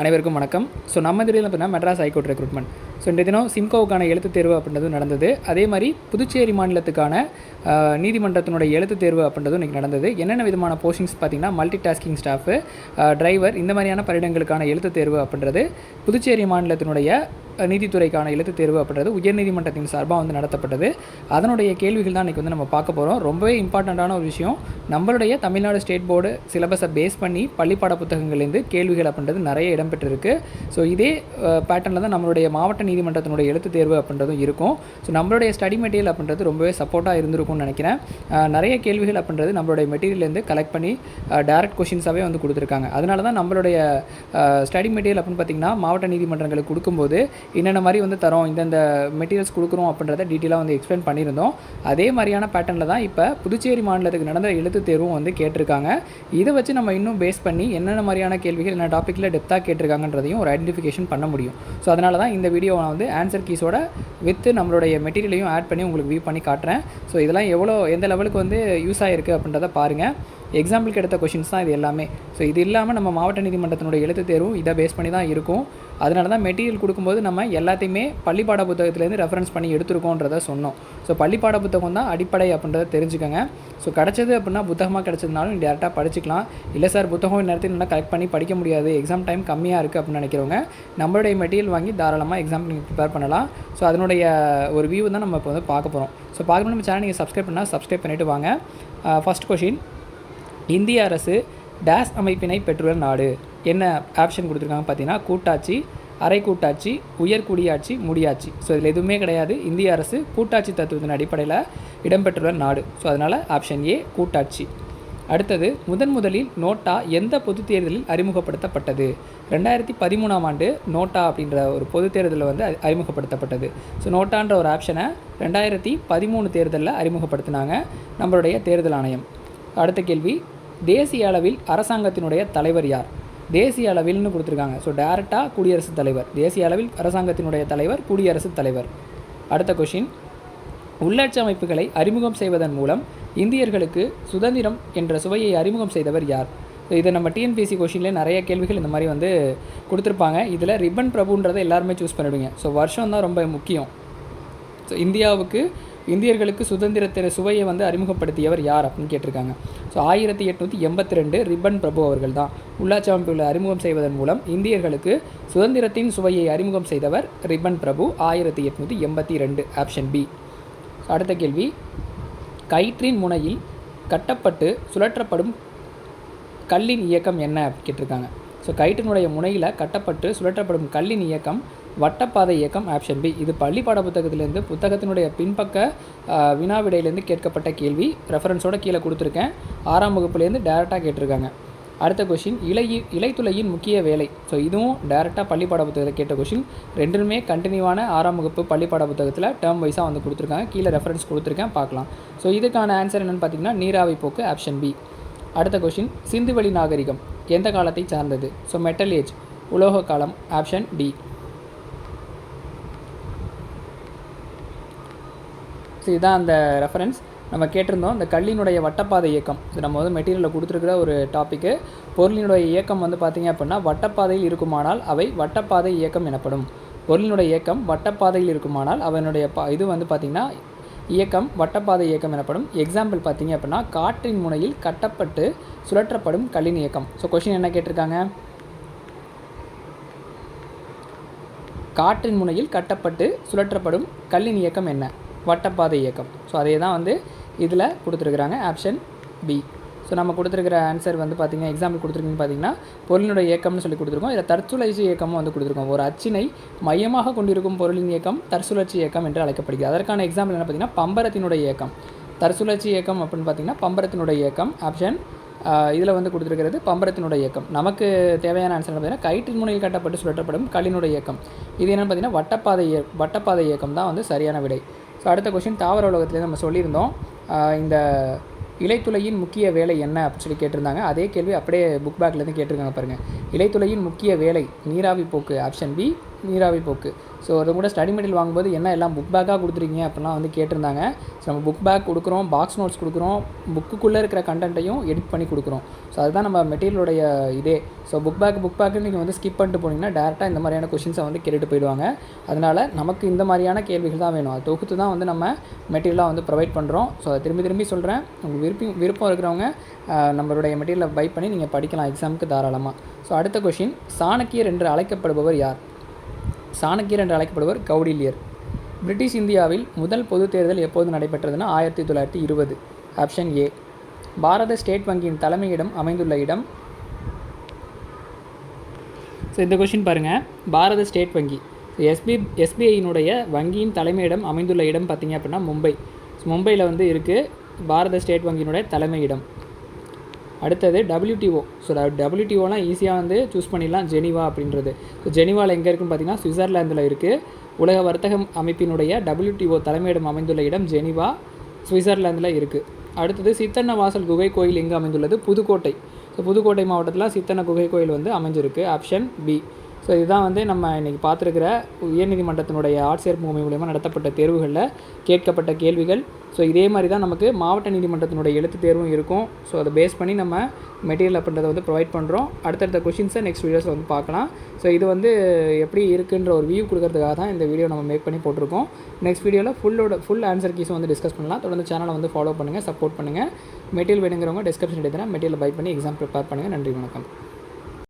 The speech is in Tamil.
அனைவருக்கும் வணக்கம். ஸோ நம்ம திடீர்னு பார்த்தீங்கன்னா மெட்ராஸ் ஹைகோர்ட் ரெக்ரூட்மெண்ட் ஸோ இன்றைய தினம் சிம்கோவுக்கான எழுத்து தேர்வு அப்படின்றது நடந்தது. அதே மாதிரி புதுச்சேரி மாநிலத்துக்கான நீதிமன்றத்தினுடைய எழுத்து தேர்வு அப்படின்றதும் இன்றைக்கி நடந்தது. என்னென்ன விதமான போஸ்டிங்ஸ் பார்த்தீங்கன்னா மல்டி டாஸ்கிங் ஸ்டாஃபு டிரைவர் இந்த மாதிரியான பணியிடங்களுக்கான எழுத்து தேர்வு அப்படின்றது புதுச்சேரி மாநிலத்தினுடைய நீதித்துறைக்கான எழுத்து தேர்வு அப்படின்றது உயர்நீதிமன்றத்தின் சார்பாக வந்து நடத்தப்பட்டது. அதனுடைய கேள்விகள் தான் இன்றைக்கி வந்து நம்ம பார்க்க போகிறோம் ரொம்பவே இம்பார்ட்டண்ட்டான ஒரு விஷயம். நம்மளுடைய தமிழ்நாடு ஸ்டேட் போர்டு சிலபஸை பேஸ் பண்ணி பள்ளிப்பாட புத்தகங்கள்லேருந்து கேள்விகள் அப்படின்றது நிறைய இடம்பெற்றிருக்கு. ஸோ இதே பேட்டர்னில் தான் நம்மளுடைய மாவட்ட நீதிமன்றத்தினுடைய எழுத்து தேர்வு அப்படின்றதும் இருக்கும். ஸோ நம்மளுடைய ஸ்டடி மெட்டீரியல் அப்படின்றது ரொம்பவே சப்போர்ட்டாக இருந்திருக்கும்னு நினைக்கிறேன். நிறைய கேள்விகள் அப்படின்றது நம்மளுடைய மெட்டீரியல்லேருந்து கலெக்ட் பண்ணி டேரக்ட் கொஷின்ஸாகவே வந்து கொடுத்துருக்காங்க. அதனால தான் நம்மளுடைய ஸ்டடி மெட்டீரியல் அப்படின்னு பார்த்திங்கன்னா மாவட்ட நீதிமன்றங்களுக்கு கொடுக்கும்போது என்னென்ன மாதிரி வந்து தரோம் இந்தந்த மெட்டீரியல்ஸ் கொடுக்குறோம் அப்படின்றத டீட்டெயிலாக வந்து எக்ஸ்பிளைன் பண்ணியிருந்தோம். அதே மாதிரியான பேட்டர்னில் தான் இப்போ புதுச்சேரி மாநிலத்துக்கு நடந்த எழுத்து தேர்வும் வந்து கேட்டிருக்காங்க. இதை வச்சு நம்ம இன்னும் பேஸ் பண்ணி என்னென்ன மாதிரியான கேள்விகள் என்ன டாப்பிக்கில் டெப்த்தாக கேட்டிருக்காங்கன்றதையும் ஒரு ஐடென்டிஃபிகேஷன் பண்ண முடியும். ஸோ அதனால தான் இந்த வீடியோவை நான் வந்து ஆன்சர் கீஸோட வித்து நம்மளுடைய மெட்டீரியலையும் ஆட் பண்ணி உங்களுக்கு வியூ பண்ணி காட்டுறேன். ஸோ இதெல்லாம் எவ்வளோ எந்த லெவலுக்கு வந்து யூஸ் ஆகிருக்கு அப்படின்றத பாருங்கள் எக்ஸாம்பிளுக்கு எடுத்த கொஷின்ஸ் தான் இது எல்லாமே. ஸோ இது இல்லாமல் நம்ம மாவட்ட நீதிமன்றத்தினுடைய எழுத்து தேர்வும் இதை பேஸ் பண்ணி தான் இருக்கும். அதனால தான் மெட்டீரியல் கொடுக்கும்போது நம்ம எல்லாத்தையுமே பள்ளிப்பாட புத்தகத்துலேருந்து ரெஃபரன்ஸ் பண்ணி எடுத்துருக்கோன்றத சொன்னோம். ஸோ பள்ளிப்பாட புத்தகம் தான் அடிப்படை அப்படின்றத தெரிஞ்சுக்கோங்க. ஸோ கிடச்சது அப்படின்னா புத்தகமாக கிடச்சதுனாலும் டேரெக்டாக படிச்சுக்கலாம். இல்லை சார் புத்தகம் நேரத்தில் நல்லா கலெக்ட் பண்ணி படிக்க முடியாது. எக்ஸாம் டைம் கம்மியாக இருக்குது அப்படின்னு நினைக்கிறவங்க நம்மளுடைய மெட்டீரியல் வாங்கி தாராளமாக எக்ஸாம் நீங்கள் ப்ரிப்பேர் பண்ணலாம். ஸோ அதனுடைய ஒரு வியூ தான் நம்ம இப்போ வந்து பார்க்க போகிறோம் ஸோ பார்க்கணும் நம்ம சேனல் நீங்கள் சப்ஸ்கிரைப் பண்ணால் சப்ஸ்கிரைப் பண்ணிவிட்டு வாங்க. Uh, ஃபஸ்ட் கொஷின் இந்திய அரசு டேஸ் அமைப்பினை பெற்றுள்ள நாடு. என்ன ஆப்ஷன் கொடுத்துருக்காங்க பார்த்தீங்கன்னா கூட்டாட்சி அரை கூட்டாட்சி உயர் குடியாட்சி முடியாட்சி. ஸோ இதில் எதுவுமே கிடையாது. இந்திய அரசு கூட்டாட்சி தத்துவத்தின் அடிப்படையில் இடம்பெற்றுள்ள நாடு. ஸோ அதனால் ஆப்ஷன் ஏ கூட்டாட்சி. அடுத்தது முதன் முதலில் நோட்டா எந்த பொது தேர்தலில் அறிமுகப்படுத்தப்பட்டது? ரெண்டாயிரத்தி பதிமூணாம் ஆண்டு நோட்டா அப்படின்ற ஒரு பொது தேர்தலில் வந்து அறிமுகப்படுத்தப்பட்டது. ஸோ நோட்டான்ற ஒரு ஆப்ஷனை ரெண்டாயிரத்தி பதிமூணு தேர்தலில் அறிமுகப்படுத்தினாங்க நம்மளுடைய தேர்தல் ஆணையம். அடுத்த கேள்வி தேசிய அளவில் அரசாங்கத்தினுடைய தலைவர் யார்? தேசிய அளவில்னு கொடுத்துருக்காங்க. ஸோ டேரெக்டாக குடியரசுத் தலைவர். தேசிய அளவில் அரசாங்கத்தினுடைய தலைவர் குடியரசுத் தலைவர். அடுத்த கொஷின் உள்ளாட்சி அமைப்புகளை அறிமுகம் செய்வதன் மூலம் இந்தியர்களுக்கு சுதந்திரம் என்ற சுவையை அறிமுகம் செய்தவர் யார்? ஸோ இதை நம்ம டிஎன்பிஎஸ்சி கொஷின்லேயே நிறைய கேள்விகள் இந்த மாதிரி வந்து கொடுத்துருப்பாங்க. இதில் ரிப்பன் பிரபுன்றதை எல்லாருமே சூஸ் பண்ணிவிடுங்க ஸோ வருஷம் தான் ரொம்ப முக்கியம். ஸோ இந்தியாவுக்கு இந்தியர்களுக்கு சுதந்திரத்தின சுவையை வந்து அறிமுகப்படுத்தியவர் யார் அப்படின்னு கேட்டிருக்காங்க. ஸோ ஆயிரத்தி எட்நூற்றி எண்பத்தி ரெண்டு ரிப்பன் பிரபு அவர்கள் தான் உள்ளாட்சி அமைப்புகளை அறிமுகம் செய்வதன் மூலம் இந்தியர்களுக்கு சுதந்திரத்தின் சுவையை அறிமுகம் செய்தவர் ரிப்பன் பிரபு ஆயிரத்தி எட்நூற்றி எண்பத்தி ரெண்டு ஆப்ஷன் பி. அடுத்த கேள்வி. கயிற்றின் முனையில் கட்டப்பட்டு சுழற்றப்படும் கல்லின் இயக்கம் என்ன? கேட்டிருக்காங்க. ஸோ கயிற்றினுடைய முனையில் கட்டப்பட்டு சுழற்றப்படும் கல்லின் இயக்கம் வட்டப்பாதை இயக்கம் ஆப்ஷன் பி. இது பள்ளி பாட புத்தகத்திலேருந்து புத்தகத்தினுடைய பின்பக்க வினாவிடையிலேருந்து வினா விடையிலேருந்து கேட்கப்பட்ட கேள்வி. ரெஃபரன்ஸோட கீழே கொடுத்துருக்கேன். ஆறாம் வகுப்புலேருந்து டேரெக்டாக கேட்டிருக்காங்க. அடுத்த கொஷின் இலை இலைத்துளையின் முக்கிய வேலை. ஸோ இதுவும் டேரெக்டாக பள்ளி பாட புத்தகத்தில் கேட்ட கொஷின் ரெண்டுமே கண்டினியூவான ஆறாம் வகுப்பு பள்ளி பாட புத்தகத்தில் டேர்ம் வைஸாக வந்து கொடுத்துருக்காங்க. கீழே ரெஃபரன்ஸ் கொடுத்துருக்கேன். பார்க்கலாம். ஸோ இதுக்கான ஆன்சர் என்னென்னு பார்த்தீங்கன்னா நீராவி போக்கு ஆப்ஷன் பி அடுத்த கொஷின் சிந்துவெளி நாகரிகம் எந்த காலத்தை சார்ந்தது? ஸோ மெட்டல் ஏஜ் உலோக காலம் ஆப்ஷன் டி ஸோ இதுதான் அந்த ரெஃபரன்ஸ் நம்ம கேட்டிருந்தோம் இந்த கல்லினுடைய வட்டப்பாதை இயக்கம். இது நம்ம வந்து மெட்டீரியலில் கொடுத்துருக்கிற ஒரு டாப்பிக்கு பொருளினுடைய இயக்கம் வந்து பார்த்திங்க அப்படின்னா வட்டப்பாதையில் இருக்குமானால் அவை வட்டப்பாதை இயக்கம் எனப்படும். பொருளினுடைய இயக்கம் வட்டப்பாதையில் இருக்குமானால் அவனுடைய பா இது வந்து பார்த்திங்கன்னா இயக்கம் வட்டப்பாதை இயக்கம் எனப்படும். எக்ஸாம்பிள் பார்த்தீங்க அப்படின்னா காற்றின் முனையில் கட்டப்பட்டு சுழற்றப்படும் கல்லின் இயக்கம். ஸோ கொஷின் என்ன கேட்டிருக்காங்க? காற்றின் முனையில் கட்டப்பட்டு சுழற்றப்படும் கல்லின் இயக்கம் என்ன? வட்டப்பாதை இயக்கம். ஸோ அதே தான் வந்து இதில் கொடுத்துருக்குறாங்க ஆப்ஷன் பி ஸோ நம்ம கொடுத்துருக்கிற ஆன்சர் வந்து பார்த்திங்கன்னா எக்ஸாம்பிள் கொடுத்துருக்கீங்க பார்த்தீங்கன்னா பொருளினுடைய இயக்கம்னு சொல்லி கொடுத்துருக்கோம். இதில் தற்சுழற்சி இயக்கமும் வந்து கொடுத்துருக்கோம். ஒரு அச்சினை மையமாக கொண்டிருக்கும் பொருளின் இயக்கம் தற்சுழற்சி இயக்கம் என்று அழைக்கப்படுகிறது. அதற்கான எக்ஸாம்பிள் என்ன பார்த்தீங்கன்னா பம்பரத்தினுடைய இயக்கம். தற்சுழற்சி இயக்கம் அப்படின்னு பார்த்தீங்கன்னா பம்பரத்தினுடைய இயக்கம் ஆப்ஷன் இதில் வந்து கொடுத்துருக்கிறது பம்பரத்தினுடைய இயக்கம். நமக்கு தேவையான ஆன்சர் பார்த்தீங்கன்னா கயிற்றின் முனையில் கட்டப்பட்டு சுழற்றப்படும் களினுடைய இயக்கம். இது என்னென்னு பார்த்தீங்கன்னா வட்டப்பாதை வட்டப்பாதை இயக்கம் தான் வந்து சரியான விடை. ஸோ அடுத்த கொஸ்டின் தாவர உலகத்தில் நம்ம சொல்லியிருந்தோம். இந்த இலைத்துளையின் முக்கிய வேலை என்ன அப்படின்னு சொல்லி கேட்டிருந்தாங்க. அதே கேள்வி அப்படியே புக் பேக்லேருந்து கேட்டிருக்காங்க பாருங்கள் இலைத்துளையின் முக்கிய வேலை நீராவி போக்கு ஆப்ஷன் பி நீராவி போக்கு. ஸோ அது கூட ஸ்டடி மெட்டீரியல் வாங்கும்போது என்ன எல்லாம் புக் பேக்காக கொடுத்துருக்கீங்க அப்படிலாம் வந்து கேட்டிருந்தாங்க. ஸோ நம்ம புக் பேக் கொடுக்குறோம் பாக்ஸ் நோட்ஸ் கொடுக்குறோம் புக்குக்குள்ளே இருக்கிற கண்டென்ட்டையும் எடிட் பண்ணி கொடுக்குறோம். ஸோ அதுதான் நம்ம மெட்டீரியலுடைய இதே. So book back book bag நீங்கள் வந்து ஸ்கிப் பண்ணிட்டு போனீங்கன்னா டேரெக்டாக இந்த மாதிரியான கொஷின்ஸை வந்து கேட்டுட்டு போயிடுவாங்க. அதனால் நமக்கு இந்த மாதிரியான கேள்விகள் தான் வேணும். அது தொகுத்து தான் வந்து நம்ம மெட்டீரியலாக வந்து ப்ரொவைட் பண்ணுறோம் ஸோ அதை திரும்பி திரும்பி சொல்கிறேன் உங்களுக்கு விருப்பம் விருப்பம் இருக்கிறவங்க நம்மளுடைய மெட்டீரியலை பை பண்ணி நீங்கள் படிக்கலாம் எக்ஸாமுக்கு தாராளமாக ஸோ அடுத்த கொஷின் சாணக்கியர் என்று அழைக்கப்படுபவர் யார்? சாணக்கியர் என்று அழைக்கப்படுவர் கௌடில்யர். பிரிட்டிஷ் இந்தியாவில் முதல் பொதுத் தேர்தல் எப்போது நடைபெற்றதுன்னா ஆயிரத்தி தொள்ளாயிரத்தி இருபது. Option A. பாரத ஸ்டேட் வங்கியின் தலைமையிடம் அமைந்துள்ள இடம். ஸோ இந்த கொஷின் பாருங்கள் பாரத ஸ்டேட் வங்கி. எஸ்பி எஸ்பிஐயினுடைய வங்கியின் தலைமையிடம் அமைந்துள்ள இடம் பார்த்திங்க அப்படின்னா மும்பை. ஸோ மும்பையில் வந்து இருக்குது பாரத ஸ்டேட் வங்கியினுடைய தலைமையிடம். அடுத்தது டபிள்யூடிஓ ஸோ டபிள்யூடிஓலாம் ஈஸியாக வந்து சூஸ் பண்ணிடலாம் ஜெனிவா அப்படின்றது. ஸோ ஜெனிவாவில் எங்கே இருக்குன்னு பார்த்தீங்கன்னா சுவிட்சர்லாந்தில் இருக்குது உலக வர்த்தக அமைப்பினுடைய டபிள்யூடிஓ தலைமையிடம் அமைந்துள்ள இடம் ஜெனிவா சுவிட்சர்லாந்தில் இருக்குது அடுத்தது சித்தன்ன வாசல் குகை கோயில் எங்கே அமைந்துள்ளது? புதுக்கோட்டை. ஸோ புதுக்கோட்டை மாவட்டத்தில் சித்தன்ன குகை கோயில் வந்து அமைஞ்சிருக்கு. ஆப்ஷன் பி ஸோ இதுதான் வந்து நம்ம இன்றைக்கி பார்த்துருக்கிற உயர்நீதிமன்றத்தினுடைய ஆட்சியர் முகமை மூலயமா நடத்தப்பட்ட தேர்வுகளில் கேட்கப்பட்ட கேள்விகள். ஸோ இதே மாதிரி தான் நமக்கு மாவட்ட நீதிமன்றத்தினுடைய எழுத்து தேர்வும் இருக்கும். ஸோ அதை பேஸ் பண்ணி நம்ம மெட்டீரியல் அப்படின்றத வந்து ப்ரொவைட் பண்ணுறோம் அடுத்தடுத்த கொஷின்ஸை நெக்ஸ்ட் வீடியோஸில் வந்து பார்க்கலாம். ஸோ இது வந்து எப்படி இருக்குன்ற ஒரு வியூ கொடுக்கறதுக்காக தான் இந்த வீடியோ நம்ம மேக் பண்ணி போட்டிருக்கோம். நெக்ஸ்ட் வீடியோவில் ஃபுல்லோட ஃபுல் ஆன்சர் கீஸும் வந்து டிஸ்கஸ் பண்ணலாம். தொடர்ந்து சேனலை வந்து ஃபாலோ பண்ணுங்கள் சப்போர்ட் பண்ணுங்கள் மெட்டீரியல் வேணுங்கிறவங்க டிஸ்கிரிப்ஷன் எடுத்துனா மெட்டீரியல் பை பண்ணி எக்ஸாம் ப்ரிப்பேர் பண்ணுங்கள் நன்றி வணக்கம்.